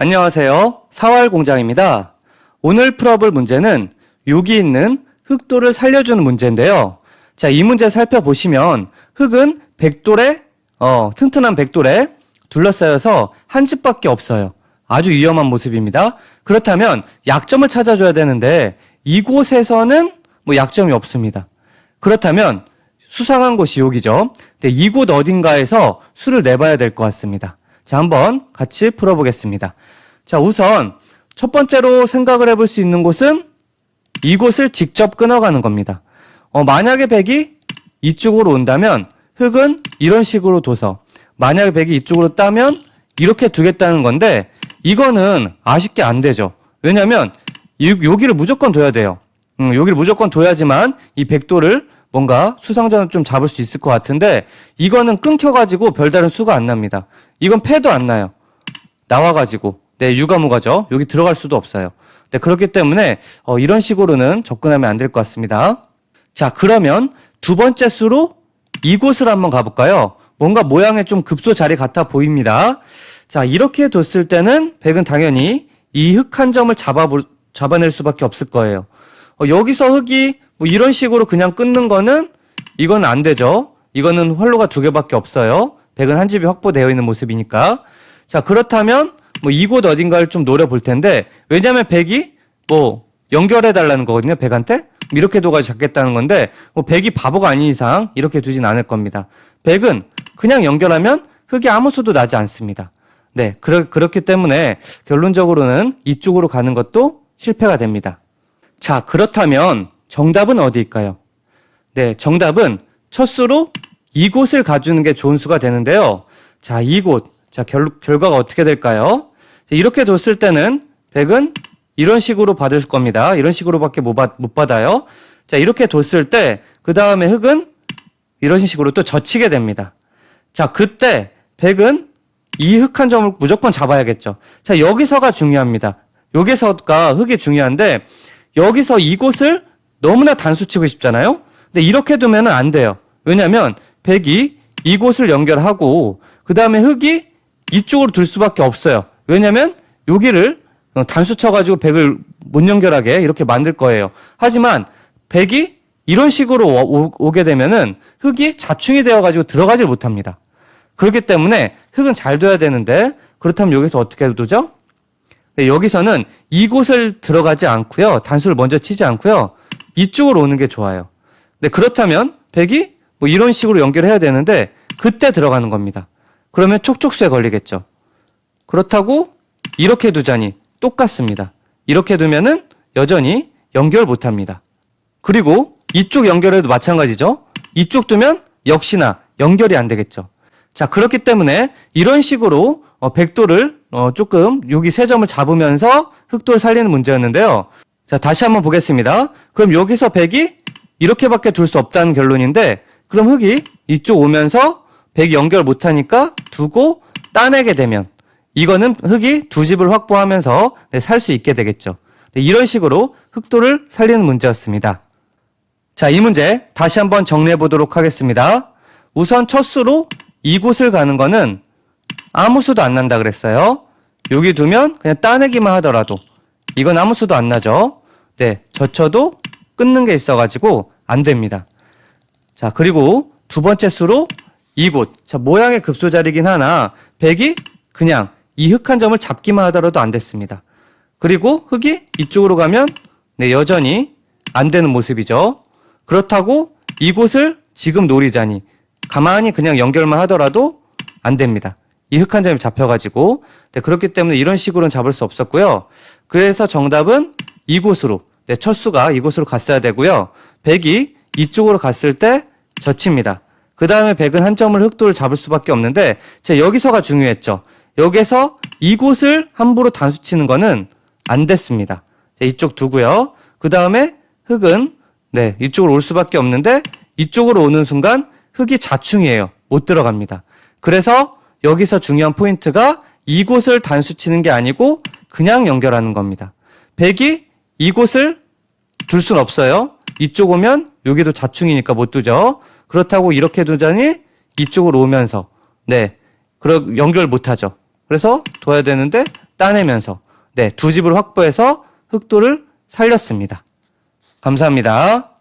안녕하세요. 사활 공장입니다. 오늘 풀어볼 문제는 여기 있는 흑도를 살려주는 문제인데요. 자, 이 문제 살펴보시면 흑은 백돌에, 어, 튼튼한 백돌에 둘러싸여서 한 집밖에 없어요. 아주 위험한 모습입니다. 그렇다면 약점을 찾아줘야 되는데 이곳에서는 뭐 약점이 없습니다. 그렇다면 수상한 곳이 여기죠. 근데 이곳 어딘가에서 수를 내봐야 될 것 같습니다. 자, 한번 같이 풀어보겠습니다. 자, 우선 첫 번째로 생각을 해볼 수 있는 곳은 이곳을 직접 끊어가는 겁니다. 어, 만약에 백이 이쪽으로 온다면 흙은 이런 식으로 둬서 만약에 백이 이쪽으로 따면 이렇게 두겠다는 건데 이거는 아쉽게 안 되죠. 왜냐면 이- 여기를 무조건 둬야 돼요. 음, 여기를 무조건 둬야지만 이 백도를 뭔가 수상전을 좀 잡을 수 있을 것 같은데 이거는 끊겨가지고 별다른 수가 안 납니다. 이건 패도 안 나요. 나와가지고 네 유가무가죠. 여기 들어갈 수도 없어요. 네 그렇기 때문에 어, 이런 식으로는 접근하면 안 될 것 같습니다. 자 그러면 두 번째 수로 이곳을 한번 가볼까요? 뭔가 모양에 좀 급소 자리 같아 보입니다. 자 이렇게 뒀을 때는 백은 당연히 이 흙 한 점을 잡아 잡아낼 수밖에 없을 거예요. 어, 여기서 흙이 뭐 이런 식으로 그냥 끊는 거는 이건 안 되죠. 이거는 활로가 두 개밖에 없어요. 백은 한 집이 확보되어 있는 모습이니까. 자, 그렇다면 뭐 이곳 어딘가를 좀 노려볼 텐데 왜냐면 백이 뭐 연결해 달라는 거거든요. 백한테 이렇게 둬가지고 잡겠다는 건데 뭐 백이 바보가 아닌 이상 이렇게 두진 않을 겁니다. 백은 그냥 연결하면 흙이 아무 수도 나지 않습니다. 네, 그렇, 그렇기 때문에 결론적으로는 이쪽으로 가는 것도 실패가 됩니다. 자, 그렇다면 정답은 어디일까요? 네, 정답은 첫 수로 이곳을 가주는 게 좋은 수가 되는데요. 자, 이곳. 자, 결, 결과가 어떻게 될까요? 자, 이렇게 뒀을 때는 100은 이런 식으로 받을 겁니다. 이런 식으로밖에 못, 받, 못 받아요. 자, 이렇게 뒀을 때, 그 다음에 흙은 이런 식으로 또 젖히게 됩니다. 자, 그때 100은 이 흙 한 점을 무조건 잡아야겠죠. 자, 여기서가 중요합니다. 여기서가 흙이 중요한데, 여기서 이곳을 너무나 단수 치고 싶잖아요? 근데 이렇게 두면은 안 돼요. 왜냐면, 백이 이곳을 연결하고, 그 다음에 흙이 이쪽으로 둘 수밖에 없어요. 왜냐면, 여기를 어, 단수 쳐가지고 백을 못 연결하게 이렇게 만들 거예요. 하지만, 백이 이런 식으로 오- 오게 되면은 흙이 자충이 되어가지고 들어가질 못합니다. 그렇기 때문에 흙은 잘 둬야 되는데, 그렇다면 여기서 어떻게 두죠? 네, 여기서는 이곳을 들어가지 않고요. 단수를 먼저 치지 않고요. 이쪽으로 오는 게 좋아요. 네, 그렇다면 백이 뭐 이런 식으로 연결해야 되는데 그때 들어가는 겁니다. 그러면 촉촉수에 걸리겠죠. 그렇다고 이렇게 두자니 똑같습니다. 이렇게 두면은 여전히 연결 못 합니다. 그리고 이쪽 연결해도 마찬가지죠. 이쪽 두면 역시나 연결이 안 되겠죠. 자, 그렇기 때문에 이런 식으로 어, 백도를 어, 조금 여기 세 점을 잡으면서 흑도를 살리는 문제였는데요. 자, 다시 한번 보겠습니다. 그럼 여기서 백이 이렇게밖에 둘 수 없다는 결론인데 그럼 흑이 이쪽 오면서 백이 연결 못하니까 두고 따내게 되면 이거는 흑이 두 집을 확보하면서 네, 살수 있게 되겠죠. 네, 이런 식으로 흑도를 살리는 문제였습니다. 자, 이 문제 다시 한번 정리해 보도록 하겠습니다. 우선 첫 수로 이곳을 가는 거는 아무 수도 안 난다 그랬어요. 여기 두면 그냥 따내기만 하더라도 이건 아무 수도 안 나죠. 네, 젖혀도 끊는 게 있어가지고 안 됩니다. 자, 그리고 두 번째 수로 이곳. 자, 모양의 급소자리긴 하나 백이 그냥 이 흙 한 점을 잡기만 하더라도 안 됐습니다. 그리고 흙이 이쪽으로 가면 네, 여전히 안 되는 모습이죠. 그렇다고 이곳을 지금 노리자니 가만히 그냥 연결만 하더라도 안 됩니다. 이흙한 점이 잡혀가지고 네, 그렇기 때문에 이런 식으로는 잡을 수 없었고요. 그래서 정답은 이곳으로 네, 첫 수가 이곳으로 갔어야 되고요. 백이 이쪽으로 갔을 때 젖힙니다. 그 다음에 백은 한 점을 흑도를 잡을 수밖에 없는데 제 여기서가 중요했죠. 여기서 이곳을 함부로 단수 치는 거는 안 됐습니다. 자, 이쪽 두고요. 그 다음에 흙은 네 이쪽으로 올 수밖에 없는데 이쪽으로 오는 순간 흙이 자충이에요. 못 들어갑니다. 그래서 여기서 중요한 포인트가 이곳을 단수 치는 게 아니고 그냥 연결하는 겁니다. 백이 이곳을 둘 순 없어요. 이쪽 오면 여기도 자충이니까 못 두죠. 그렇다고 이렇게 두자니 이쪽으로 오면서 네 그럼 연결 못 하죠. 그래서 둬야 되는데 따내면서 네, 두 집을 확보해서 흑도를 살렸습니다. 감사합니다.